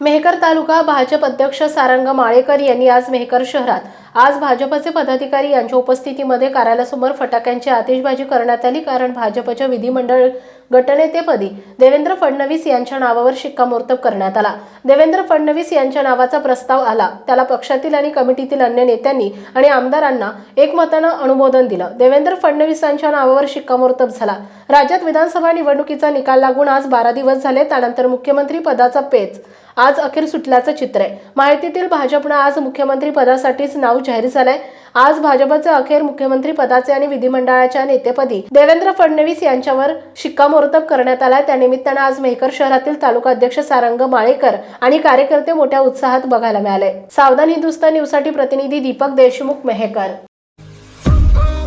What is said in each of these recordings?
मेहकर तालुका भाजप अध्यक्ष सारंग माळेकर यांनी आज मेहकर शहरात आज भाजपचे पदाधिकारी यांच्या उपस्थितीमध्ये कार्यालयासमोर फटाक्यांची आतिषबाजी करण्यात आली कारण भाजपच्या विधिमंडळ गटनेतेपदी देवेंद्र फडणवीस यांच्या नावावर शिक्कामोर्तब करण्यात आला. देवेंद्र फडणवीस यांच्या नावाचा प्रस्ताव आला. त्याला पक्षातील आणि कमिटीतील अन्य नेत्यांनी आणि आमदारांना एकमतानं अनुमोदन दिलं. देवेंद्र फडणवीसांच्या नावावर शिक्कामोर्तब झाला. राज्यात विधानसभा निवडणुकीचा निकाल लागून आज बारा दिवस झाले. त्यानंतर मुख्यमंत्री पदाचा पेच आज अखेर सुटल्याचं चित्र आहे. माहितीतील भाजपनं आज मुख्यमंत्री पदासाठीच नाव जाहीर झालंय. आज भाजपचे अखेर मुख्यमंत्री पदाचे आणि विधिमंडळाच्या नेतेपदी देवेंद्र फडणवीस यांच्यावर शिक्कामोर्तब करण्यात आलाय. त्यानिमित्तानं आज मेहकर शहरातील तालुका अध्यक्ष सारंग माळेकर आणि कार्यकर्ते मोठ्या उत्साहात बघायला मिळाले. सावधान हिंदुस्तान न्यूजसाठी प्रतिनिधी दीपक देशमुख मेहकर.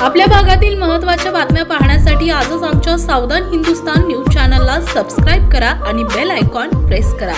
आपल्या भागातील महत्त्वाच्या बातम्या पाहण्यासाठी आजच आमच्या सावधान हिंदुस्तान न्यूज चॅनलला सबस्क्राईब करा आणि बेल आयकॉन प्रेस करा.